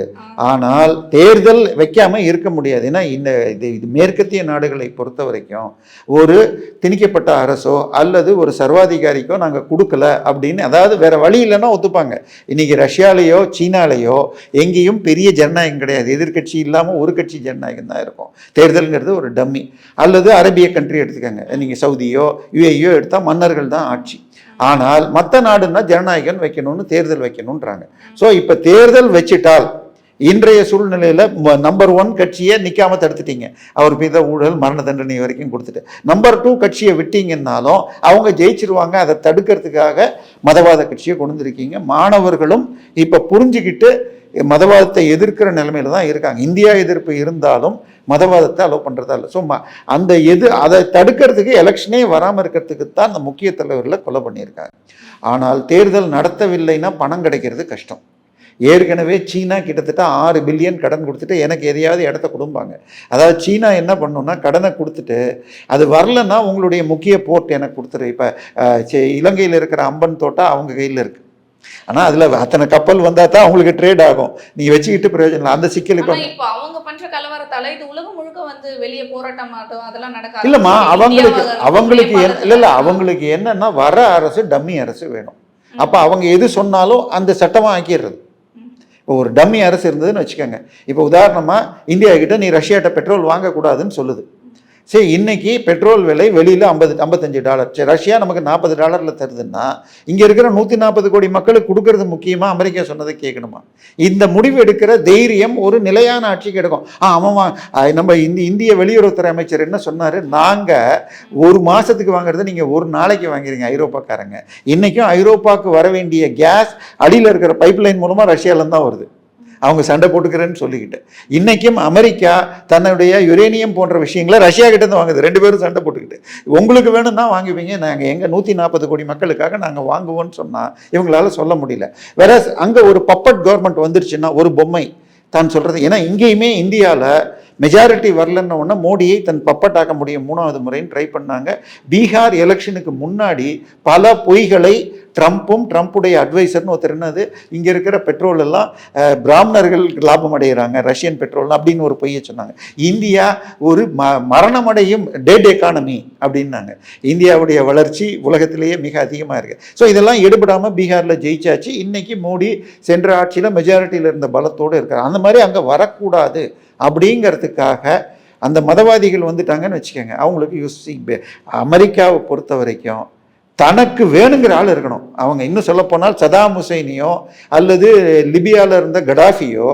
ஆனால் தேர்தல் வைக்காம இருக்க முடியாது. ஏன்னா இந்த இது மேற்கத்திய நாடுகளை பொறுத்த வரைக்கும் ஒரு திணிக்கப்பட்ட அரசோ அல்லது ஒரு சர்வாதிகாரிக்கோ நாங்கள் கொடுக்கல அப்படின்னு அதாவது வேற வழி இல்லைன்னா ஒத்துப்பாங்க. இன்னைக்கு ரஷ்யாலேயோ சீனாலேயோ எங்கேயும் பெரிய ஜனநாயகம் கிடையாது. எதிர்க்கட்சி இல்லாமல் ஒரு கட்சி ஜனநாயகம் தான் இருக்கும். தேர்தல்ங்கிறது ஒரு டம்மி. அல்லது அரேபிய கண்ட்ரி எடுத்துக்கோங்க. நீங்கள் சவுதியோ யுஏயோ எடுத்தால் மன்னர்கள் தான் ஆட்சி. ஆனால் மற்ற நாடுன்னா ஜனநாயகம் வைக்கணும்னு தேர்தல் வைக்கணுன்றாங்க ஸோ இப்போ தேர்தல் வச்சிட்டால் இன்றைய சூழ்நிலையில் நம்பர் ஒன் கட்சியை நிற்காம தடுத்துட்டீங்க. அவர் மீத ஊழல் மரண தண்டனை வரைக்கும் கொடுத்துட்டு. நம்பர் டூ கட்சியை விட்டீங்கன்னாலும் அவங்க ஜெயிச்சிருவாங்க. அதை தடுக்கிறதுக்காக மதவாத கட்சியை கொண்டு வந்திருக்கீங்க. மாணவர்களும் இப்போ புரிஞ்சுக்கிட்டு மதவாதத்தை எதிர்க்கிற நிலைமையில தான் இருக்காங்க. இந்தியா எதிர்ப்பு இருந்தாலும் மதவாதத்தை அலோவ் பண்ணுறதா இல்லை. ஸோ அந்த எது அதை தடுக்கிறதுக்கு எலெக்ஷனே வராமல் இருக்கிறதுக்கு தான் அந்த முக்கிய தலைவர்களை கொலை பண்ணியிருக்காங்க. ஆனால் தேர்தல் நடத்தவில்லைன்னா பணம் கிடைக்கிறது கஷ்டம். ஏற்கனவே சீனா கிட்டத்தட்ட ஆறு பில்லியன் கடன் கொடுத்துட்டு எனக்கு எதையாவது இடத்த கொடுப்பாங்க அதாவது சீனா என்ன பண்ணுன்னா கடனை கொடுத்துட்டு அது வரலன்னா உங்களுடைய முக்கிய போர்ட் எனக்கு கொடுத்துரு. இப்போ இலங்கையில் இருக்கிற அம்பன் தோட்டா அவங்க கையில் இருக்குது ஆனால் அதில் அத்தனை கப்பல் வந்தால் தான் அவங்களுக்கு ட்ரேட் ஆகும். நீ வச்சுக்கிட்டு பிரயோஜனம் அந்த சிக்கல் இப்போ அவங்க பண்ற கலவரத்தால இது உலகம் முழுக்க வந்து வெளியே போராட்டம் அதெல்லாம் நடக்க இல்லைம்மா. அவங்களுக்கு அவங்களுக்கு இல்லை இல்லை அவங்களுக்கு என்னன்னா வர அரசு டம்மி அரசு வேணும். அப்போ அவங்க எது சொன்னாலும் அந்த சட்டமாக ஆக்கிடுறது. இப்போ ஒரு டம்மி அரசு இருந்ததுன்னு வச்சுக்கோங்க. இப்போ உதாரணமாக இந்தியா கிட்ட நீ ரஷ்யாட்ட பெட்ரோல் வாங்கக்கூடாதுன்னு சொல்லுது. சரி இன்றைக்கி பெட்ரோல் விலை வெளியில் ஐம்பது ஐம்பத்தஞ்சு டாலர். சரி ரஷ்யா நமக்கு நாற்பது டாலரில் தருதுன்னா இங்கே இருக்கிற நூற்றி நாற்பது கோடி மக்களுக்கு கொடுக்கறது முக்கியமாக அமெரிக்கா சொன்னதை கேட்கணுமா? இந்த முடிவு எடுக்கிற தைரியம் ஒரு நிலையான ஆட்சிக்கு எடுக்கும். ஆ ஆமாம்மா நம்ம இந்த இந்திய வெளியுறவுத்துறை அமைச்சர் என்ன சொன்னார்? நாங்கள் ஒரு மாதத்துக்கு வாங்குறத நீங்கள் ஒரு நாளைக்கு வாங்கிறீங்க ஐரோப்பாக்காரங்க. இன்றைக்கும் ஐரோப்பாவுக்கு வர வேண்டிய கேஸ் அடியில் இருக்கிற பைப்லைன் மூலமாக ரஷ்யாவிலேருந்து தான் வருது. அவங்க சண்டை போட்டுக்கிறேன்னு சொல்லிக்கிட்டு. இன்றைக்கும் அமெரிக்கா தன்னுடைய யுரேனியம் போன்ற விஷயங்களை ரஷ்யா கிட்டேருந்து வாங்குது. ரெண்டு பேரும் சண்டை போட்டுக்கிட்டு. உங்களுக்கு வேணும்னா வாங்குவீங்க. நாங்கள் எங்கள் நூற்றி நாற்பது கோடி மக்களுக்காக நாங்கள் வாங்குவோம்னு சொன்னால் இவங்களால சொல்ல முடியல. வேற அங்கே ஒரு பப்பட் கவர்மெண்ட் வந்துருச்சுன்னா ஒரு பொம்மை. தான் சொல்கிறது ஏன்னா இங்கேயுமே இந்தியாவில் மெஜாரிட்டி வரலன்ன உடனே மோடியை தன் பப்பட்டாக்க முடியும் மூணாவது முறைன்னு ட்ரை பண்ணாங்க. பீகார் எலெக்ஷனுக்கு முன்னாடி பல பொய்களை ட்ரம்ப்பும் ட்ரம்ப்புடைய அட்வைசர்னு ஒருத்தர் என்னது இங்கே இருக்கிற பெட்ரோல் எல்லாம் பிராமணர்கள் லாபம் அடைகிறாங்க ரஷ்யன் பெட்ரோல் அப்படின்னு ஒரு பொய்யை சொன்னாங்க. இந்தியா ஒரு ம மரணமடையும் டேட் எக்கானமி அப்படின்னாங்க. இந்தியாவுடைய வளர்ச்சி உலகத்திலேயே மிக அதிகமாக இருக்குது ஸோ இதெல்லாம் எடுபடாமல் பீகாரில் ஜெயிச்சாச்சு. இன்னைக்கு மோடி சென்ற ஆட்சியில் மெஜாரிட்டியில் இருந்த பலத்தோடு இருக்கார். அந்த மாதிரி அங்கே வரக்கூடாது. அப்படிங்கிறதுக்காக அந்த மதவாதிகள் வந்துட்டாங்கன்னு வச்சுக்கோங்க. அவங்களுக்கு யூஸ் அமெரிக்காவை பொறுத்த வரைக்கும் தனக்கு வேணுங்கிற ஆள் இருக்கணும். அவங்க இன்னும் சொல்லப்போனால் சதாம் ஹுசைனியோ அல்லது லிபியாவில் இருந்த கடாஃபியோ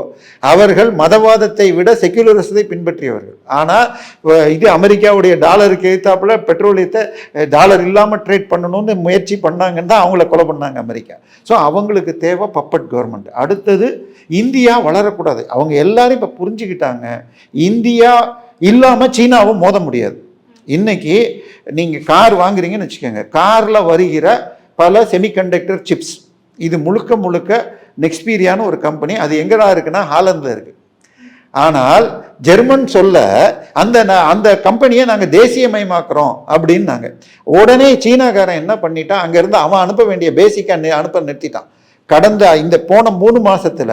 அவர்கள் மதவாதத்தை விட செக்குலரிசத்தை பின்பற்றியவர்கள். ஆனால் இது அமெரிக்காவுடைய டாலருக்கு எதிர்த்தாப்புல பெட்ரோலியத்தை டாலர் இல்லாமல் ட்ரேட் பண்ணணும்னு முயற்சி பண்ணாங்கன்னு தான் அவங்கள கொலை பண்ணாங்க அமெரிக்கா. ஸோ அவங்களுக்கு தேவை பப்பட் கவர்மெண்ட். அடுத்தது இந்தியா வளரக்கூடாது. அவங்க எல்லாரும் இப்போ புரிஞ்சுக்கிட்டாங்க இந்தியா இல்லாமல் சீனாவும் மோத முடியாது. இன்னைக்கு நீங்கள் கார் வாங்குறீங்கன்னு வச்சுக்கோங்க. காரில் வருகிற பல செமிகண்டக்டர் சிப்ஸ் இது முழுக்க முழுக்க நெக்ஸ்பீரியான ஒரு கம்பெனி அது எங்கடா இருக்குன்னா ஹாலந்தில் இருக்குது ஆனால் ஜெர்மன் சொல்ல அந்த அந்த கம்பெனியை நாங்கள் தேசியமயமாக்குறோம் அப்படின்னாங்க. உடனே சீனாக்காரன் என்ன பண்ணிட்டான்? அங்கேருந்து அவன் அனுப்ப வேண்டிய பேசிக்காக அனுப்ப நிறுத்திட்டான். கடந்த இந்த போன மூணு மாசத்துல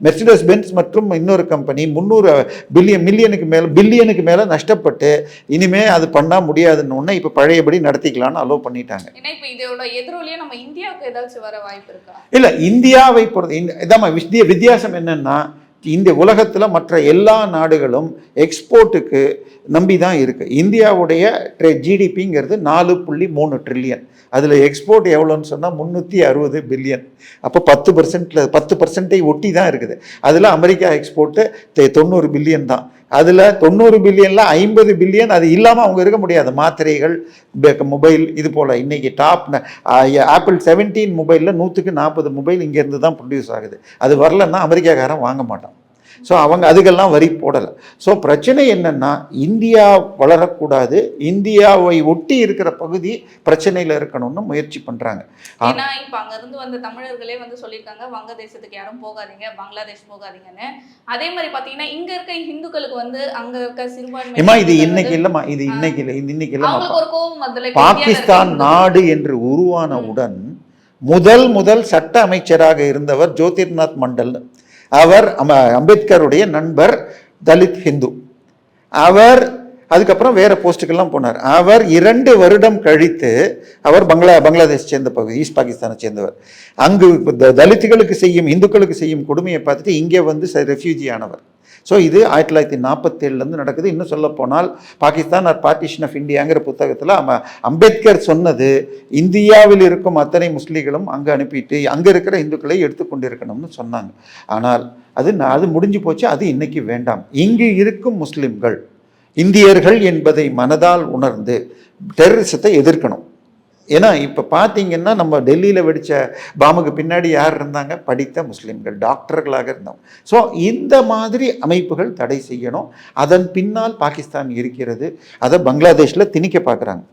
மெர்சிடஸ் பென்ஸ் மற்றும் இன்னொரு கம்பெனி முந்நூறு பில்லியன் மில்லியனுக்கு மேலே பில்லியனுக்கு மேலே நஷ்டப்பட்டு இனிமே அது பண்ண முடியாதுன்னு ஒன்று இப்போ பழையபடி நடத்திக்கலாம்னு அலோவ் பண்ணிட்டாங்க. இல்லை இந்தியாவை பொறுத்த இதாம்மா வித்திய வித்தியாசம் என்னன்னா இந்த உலகத்தில் மற்ற எல்லா நாடுகளும் எக்ஸ்போர்ட்டுக்கு நம்பி தான் இருக்குது இந்தியாவுடைய ட்ரே ஜிடிபிங்கிறது நாலு புள்ளி மூணு ட்ரில்லியன் அதில் எக்ஸ்போர்ட் எவ்வளோன்னு சொன்னால் முந்நூற்றி அறுபது பில்லியன் அப்போ பத்து பர்சன்ட்டில் பத்து பர்சன்ட்டை ஒட்டி தான் இருக்குது. அதில் அமெரிக்கா எக்ஸ்போர்ட்டு தொண்ணூறு பில்லியன் தான். அதில் தொண்ணூறு பில்லியனில் ஐம்பது பில்லியன் அது இல்லாமல் அவங்க இருக்க முடியாது. மாத்திரைகள் மொபைல் இது போல். இன்றைக்கி டாப் ஆப்பிள் செவன்டீன் மொபைலில் நூற்றுக்கு நாற்பது மொபைல் இங்கேருந்து தான் ப்ரொடியூஸ் ஆகுது. அது வரலன்னா அமெரிக்காக்காரன் வாங்க மாட்டான். ஸோ அவங்க அதுக்கெல்லாம் வரி போடலை. ஸோ பிரச்சனை என்னன்னா இந்தியா வளரக்கூடாது. இந்தியாவை ஒட்டி இருக்கிற பகுதி பிரச்சனையில் இருக்கணும்னு முயற்சி பண்ணுறாங்க ஏன்னா இப்ப அங்க இருந்து வந்த தமிழர்களே வந்து சொல்லியிருக்காங்க வங்கதேசத்துக்கு யாரும் போகாதீங்க பங்களாதேஷ் போகாதீங்கன்னு. அதே மாதிரி பாத்தீங்கன்னா இங்க இருக்க இந்துக்களுக்கு வந்து அங்க இருக்க சிறுபான்மை இது இன்னைக்கு இல்லைம்மா இது இன்னைக்கு இல்லை இது இன்னைக்கு இல்லைம்மா அவங்களுக்கு ஒரு கோபம் அதுல இப்ப இந்தியால இருக்க பாகிஸ்தான் நாடு என்று உருவானவுடன் முதல் முதல் சட்ட அமைச்சராக இருந்தவர் ஜோதிர்நாத் மண்டல். அவர் அம்பேத்கருடைய நண்பர் தலித் ஹிந்து. அவர் அதுக்கப்புறம் வேற போஸ்ட்டுக்கெல்லாம் போனார். அவர் இரண்டு வருடம் கழித்து அவர் பங்களா பங்களாதேஷ் சேர்ந்த பகுதி ஈஸ்ட் பாகிஸ்தானை சேர்ந்தவர். அங்கு தலித்துகளுக்கு செய்யும் இந்துக்களுக்கு செய்யும் கொடுமையை பார்த்துட்டு இங்கே வந்து ரெஃப்யூஜி ஆனவர். ஸோ இது ஆயிரத்தி தொள்ளாயிரத்தி நாற்பத்தேழுலேருந்து நடக்குது. இன்னும் சொல்லப்போனால் பாகிஸ்தான் ஆர் பார்ட்டிஷன் ஆஃப் இந்தியாங்கிற புத்தகத்தில் அம்பேத்கர் சொன்னது இந்தியாவில் இருக்கும் அத்தனை முஸ்லீம்களும் அங்கே அனுப்பிட்டு அங்கே இருக்கிற இந்துக்களை எடுத்துக்கொண்டிருக்கணும்னு சொன்னாங்க. ஆனால் அது அது முடிஞ்சு போச்சு. அது இன்னைக்கு வேண்டாம். இங்கு இருக்கும் முஸ்லிம்கள் இந்தியர்கள் என்பதை மனதால் உணர்ந்து டெரரிசத்தை எதிர்க்கணும். ஏன்னா இப்போ பார்த்தீங்கன்னா நம்ம டெல்லியில் வெடித்த பாம்புக்கு பின்னாடி யார் இருந்தாங்க? படித்த முஸ்லீம்கள் டாக்டர்களாக இருந்தவங்க. ஸோ இந்த மாதிரி அமைப்புகள் தடை செய்யணும். அதன் பின்னால் பாகிஸ்தான் இருக்கிறது. அதை பங்களாதேஷில் திணிக்க பார்க்குறாங்க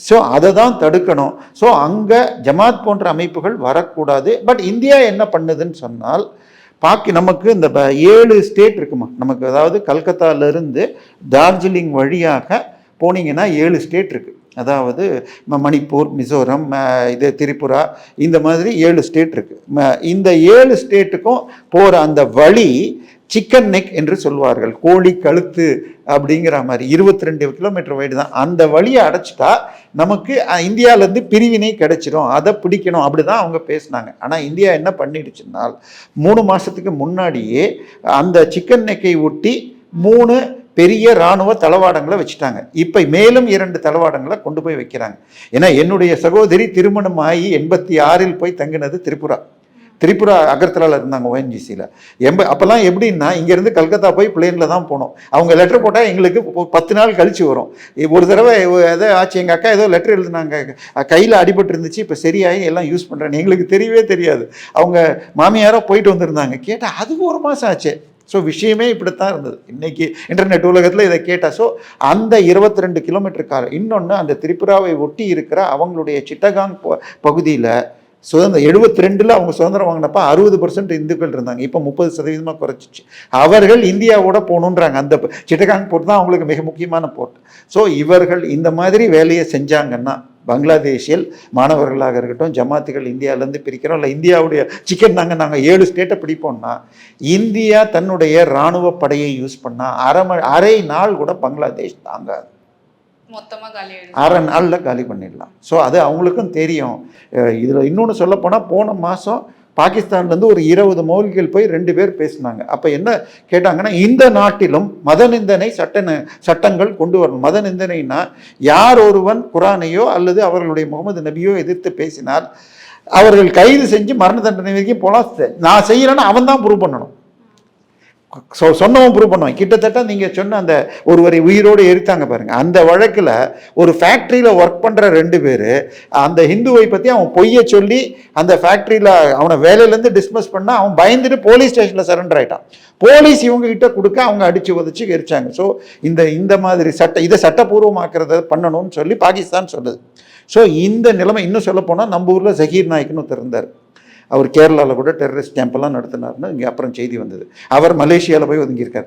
ஸோ அதை தான் தடுக்கணும். ஸோ அங்கே ஜமாத் போன்ற அமைப்புகள் வரக்கூடாது. பட் இந்தியா என்ன பண்ணுதுன்னு சொன்னால் பாக்கி நமக்கு இந்த ப- ஏழு ஸ்டேட் இருக்குமா? நமக்கு அதாவது கல்கத்தாலேருந்து டார்ஜிலிங் வழியாக போனீங்கன்னா ஏழு ஸ்டேட் இருக்குது அதாவது ம- மணிப்பூர் மிசோரம் இது திரிபுரா இந்த மாதிரி ஏழு ஸ்டேட் இருக்குது இந்த ஏழு ஸ்டேட்டுக்கும் போகிற அந்த வழி சிக்கன் நெக் என்று சொல்வார்கள். கோழி கழுத்து அப்படிங்கிற மாதிரி இருபத்தி ரெண்டு கிலோமீட்டர் வைடு தான். அந்த வழியை அடைச்சிட்டா நமக்கு இந்தியாவிலேருந்து பிரிவினை கிடைச்சிடும் அதை பிடிக்கணும் அப்படி தான் அவங்க பேசினாங்க. ஆனால் இந்தியா என்ன பண்ணிடுச்சுன்னால் மூணு மாதத்துக்கு முன்னாடியே அந்த சிக்கன் நெக்கை ஒட்டி மூணு பெரிய இராணுவ தளவாடங்களை வச்சுட்டாங்க. இப்போ மேலும் இரண்டு தளவாடங்களை கொண்டு போய் வைக்கிறாங்க. ஏன்னா என்னுடைய சகோதரி திருமணம் ஆகி எண்பத்தி ஆறில் போய் தங்கினது திரிபுரா. திரிபுரா அகர்த்தலாவில் இருந்தாங்க ஓஎன்ஜிசியில் எம்ப அப்போல்லாம் எப்படின்னா இங்கேருந்து கல்கத்தா போய் பிளேனில் தான் போனோம். அவங்க லெட்டர் போட்டால் எங்களுக்கு பத்து நாள் கழிச்சு வரும். ஒரு தடவை ஏதோ ஆச்சு எங்கள் அக்கா ஏதோ லெட்டர் எழுதுனாங்க. கையில் அடிபட்டு இருந்துச்சு இப்போ சரியாகி எல்லாம் யூஸ் பண்ணுறேன்னு எங்களுக்கு தெரியவே தெரியாது. அவங்க மாமியாரோ போயிட்டு வந்திருந்தாங்க. கேட்டால் அது ஒரு மாதம் ஆச்சு. ஸோ விஷயமே இப்படித்தான் இருந்தது. இன்னைக்கு இன்டர்நெட் உலகத்தில் இதை கேட்டால் ஸோ அந்த இருபத்தி ரெண்டு கிலோமீட்டர் கார் இன்னொன்று அந்த திரிபுராவை ஒட்டி இருக்கிற அவங்களுடைய சிட்டகாங் பகுதியில் சுதந்திரம் எழுபத்தி ரெண்டில் அவங்க சுதந்திரம் வாங்கினப்ப அறுபது பர்சன்ட் இந்துக்கள் இருந்தாங்க. இப்போ முப்பது சதவீதமாக குறைச்சிச்சு. அவர்கள் இந்தியாவோட போகணுன்றாங்க அந்த சிட்டகாங் போர்ட் தான் அவங்களுக்கு மிக முக்கியமான போர்ட். ஸோ இவர்கள் இந்த மாதிரி வேலையை செஞ்சாங்கன்னா பங்களாதேஷில் மாணவர்களாக இருக்கட்டும் ஜமாத்துகள் இந்தியாவிலேருந்து பிரிக்கிறோம். இல்லை இந்தியாவுடைய சிக்கன் நாங்கள் நாங்கள் ஏழு ஸ்டேட்டை பிடிப்போம்னா இந்தியா தன்னுடைய இராணுவ படையை யூஸ் பண்ணால் அரை அரை நாள் கூட பங்களாதேஷ் தாங்காது. அரை நாளில் காலி பண்ணிடலாம். ஸோ அது அவங்களுக்கும் தெரியும். இதில் இன்னொன்று சொல்லப்போனால் போன மாதம் பாகிஸ்தான்லேருந்து ஒரு இருபது மௌலிகள் போய் ரெண்டு பேர் பேசினாங்க. அப்போ என்ன கேட்டாங்கன்னா இந்த நாட்டிலும் மத நிந்தனை சட்ட சட்டங்கள் கொண்டு வரணும். மத நிந்தனைனா யார் ஒருவன் குரானையோ அல்லது அவர்களுடைய முகமது நபியோ எதிர்த்து பேசினால் அவர்கள் கைது செஞ்சு மரண தண்டனை வரைக்கும் போகலாம் நான் செய்யலைன்னா அவன் தான் ப்ரூவ் பண்ணணும். சொ சொன்னவன் ப்ரூவ் பண்ணுவான் கிட்டத்தட்ட நீங்கள் சொன்ன அந்த ஒருவரை உயிரோடு எரித்தாங்க பாருங்க. அந்த வழக்கில் ஒரு ஃபேக்ட்ரியில் ஒர்க் பண்ணுற ரெண்டு பேர் அந்த ஹிந்துவை பற்றி அவன் பொய்யை சொல்லி அந்த ஃபேக்ட்ரியில் அவனை வேலையிலேருந்து டிஸ்மிஸ் பண்ணால் அவன் பயந்துட்டு போலீஸ் ஸ்டேஷனில் சரண்டர் ஆகிட்டான் போலீஸ் இவங்ககிட்ட கொடுக்க அவங்க அடித்து உதச்சி எரிச்சாங்க. ஸோ இந்த இந்த மாதிரி சட்ட இதை சட்டப்பூர்வமாக்குறத பண்ணணும்னு சொல்லி பாகிஸ்தான் சொல்லுது. ஸோ இந்த நிலைமை இன்னும் சொல்ல போனால் நம்ம ஊரில் ஜஹீர் நாய்க்குன்னு ஒருத்தர் இருந்தார். அவர் கேரளாவில் கூட டெரரிஸ்ட் கேம்பெல்லாம் நடத்தினார்னு இங்கே அப்புறம் செய்தி வந்தது. அவர் மலேசியாவில் போய் ஒதுங்கியிருக்கார்.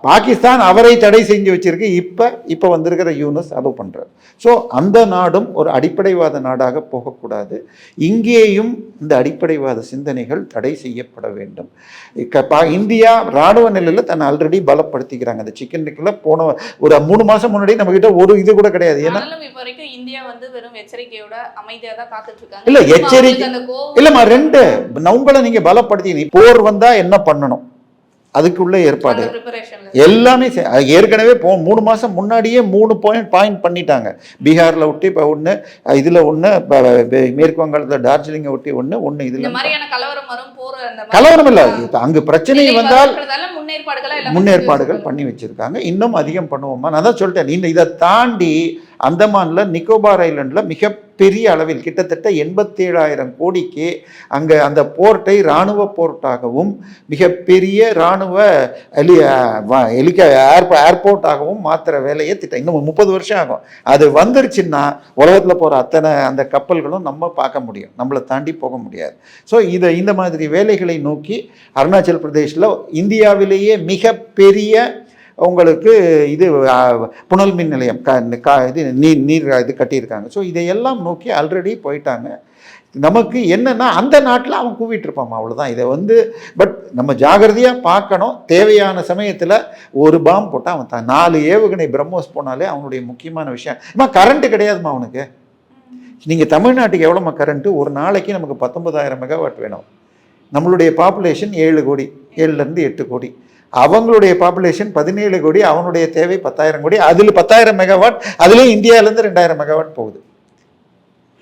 பாகிஸ்தான் அவரை தடை செஞ்சு வச்சிருக்கு. இப்போ இப்போ வந்திருக்கிற யூனஸ் அலோவ் பண்ணுறார் ஸோ அந்த நாடும் ஒரு அடிப்படைவாத நாடாக போகக்கூடாது. இங்கேயும் இந்த அடிப்படைவாத சிந்தனைகள் தடை செய்யப்பட வேண்டும். இந்தியா ராணுவ நிலையில் தன்னை ஆல்ரெடி பலப்படுத்திக்கிறாங்க. அந்த சிக்கன் நிக்கில் போன ஒரு மூணு மாதம் முன்னாடி நம்மக்கிட்ட ஒரு இது கூட கிடையாது. ஏன்னா இந்தியா வந்து வெறும் எச்சரிக்கையோட அமைதியா தான் காத்துட்டு இருக்காங்க. இல்ல, எச்சரிக்கை- இல்லைம்மா ரெண்டு உங்களை நீங்க பலப்படுத்தி போர் வந்தா என்ன பண்ணணும்? அதுக்குள்ள ஏற்பாடு. எல்லாமே ஏற்கனவே போ மூணு மாசம் முன்னாடியே மூணு பாயிண்ட் பாயிண்ட் பண்ணிட்டாங்க. பீகார்ல ஒட்டி இப்போ ஒன்று இதுல ஒன்று மேற்கு வங்காளத்தில் டார்ஜிலிங்கை ஒட்டி ஒன்று ஒன்று இந்த இதுல கலவரம் இல்லை. அங்கு பிரச்சனை வந்தால் முன்னேற்பாடுகளா பண்ணி வச்சிருக்காங்க. இன்னும் அதிகம் பண்ணுவோமா? நான் தான் சொல்லிட்டேன். இந்த இதை தாண்டி அந்தமான்ல நிக்கோபார் ஐலண்ட்ல பெரிய அளவில் கிட்டத்தட்ட எண்பத்தேழாயிரம் கோடிக்கு அங்கே அந்த போர்ட்டை இராணுவ போர்ட்டாகவும் மிகப்பெரிய இராணுவ ஹெலி வ- ஹெலிகா ஏர்போ ஏர்போர்ட்டாகவும் மாற்றுற வேலையை திட்டம். இன்னும் முப்பது வருஷம் ஆகும். அது வந்துருச்சுன்னா உலகத்தில் போகிற அத்தனை அந்த கப்பல்களும் நம்ம பார்க்க முடியும். நம்மளை தாண்டி போக முடியாது. ஸோ இதை இந்த மாதிரி வேலைகளை நோக்கி அருணாச்சல் பிரதேஷில் இந்தியாவிலேயே மிகப்பெரிய உங்களுக்கு இது புனல் மின் நிலையம் கா இது நீர் நீர் இது கட்டியிருக்காங்க. ஸோ இதையெல்லாம் நோக்கி ஆல்ரெடி போயிட்டாங்க. நமக்கு என்னன்னா அந்த நாட்டில் அவன் கூவிட்டுருப்பான் அவ்வளோதான் இதை வந்து பட் நம்ம ஜாகிரதையாக பார்க்கணும். தேவையான சமயத்தில் ஒரு பாம் போட்டால் அவன் தான். நாலு ஏவுகணை பிரம்மோஸ் போனாலே அவனுடைய முக்கியமான விஷயம். அம்மா கரண்ட்டு கிடையாதும்மா அவனுக்கு. நீங்கள் தமிழ்நாட்டுக்கு எவ்வளோம்மா கரண்ட்டு ஒரு நாளைக்கு நமக்கு பத்தொன்பதாயிரம் மெகாவாட் வேணும். நம்மளுடைய பாப்புலேஷன் ஏழு கோடி ஏழுலேருந்து எட்டு கோடி. அவங்களுடைய பாப்புலேஷன் பதினேழு கோடி அவனுடைய தேவை பத்தாயிரம் கோடி. அதில் பத்தாயிரம் மெகாவாட் அதுலேயும் இந்தியாவிலேருந்து ரெண்டாயிரம் மெகாவாட் போகுது.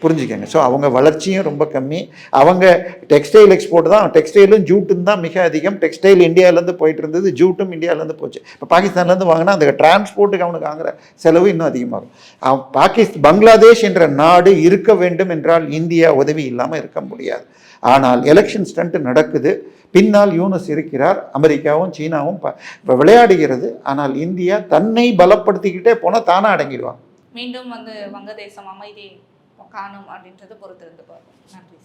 புரிஞ்சுக்கங்க. ஸோ அவங்க வளர்ச்சியும் ரொம்ப கம்மி. அவங்க டெக்ஸ்டைல் எக்ஸ்போர்ட் தான் டெக்ஸ்டைலும் ஜூட்டும் தான் மிக அதிகம். டெக்ஸ்டைல் இந்தியாவிலேருந்து போயிட்டு இருந்தது ஜூட்டும் இந்தியாவிலேருந்து போச்சு. இப்போ பாகிஸ்தான்லேருந்து வாங்கினா அந்த டிரான்ஸ்போர்ட்டுக்கு அவனுக்கு வாங்குற செலவு இன்னும் அதிகமாகும். அவன் பாகிஸ்தான் பங்களாதேஷ் என்ற நாடு இருக்க வேண்டும் என்றால் இந்தியா உதவி இல்லாமல் இருக்க முடியாது. ஆனால் எலெக்ஷன் ஸ்டண்ட் நடக்குது. பின்னால் யூனஸ் இருக்கிறார் அமெரிக்காவும் சீனாவும் இப்போ விளையாடுகிறது. ஆனால் இந்தியா தன்னை பலப்படுத்திக்கிட்டே போனால் தானாக அடங்கிடுவாங்க மீண்டும் வந்து வங்கதேசம் அமைதி காணும் அப்படின்றது பொறுத்திருந்து பார்ப்போம். நன்றி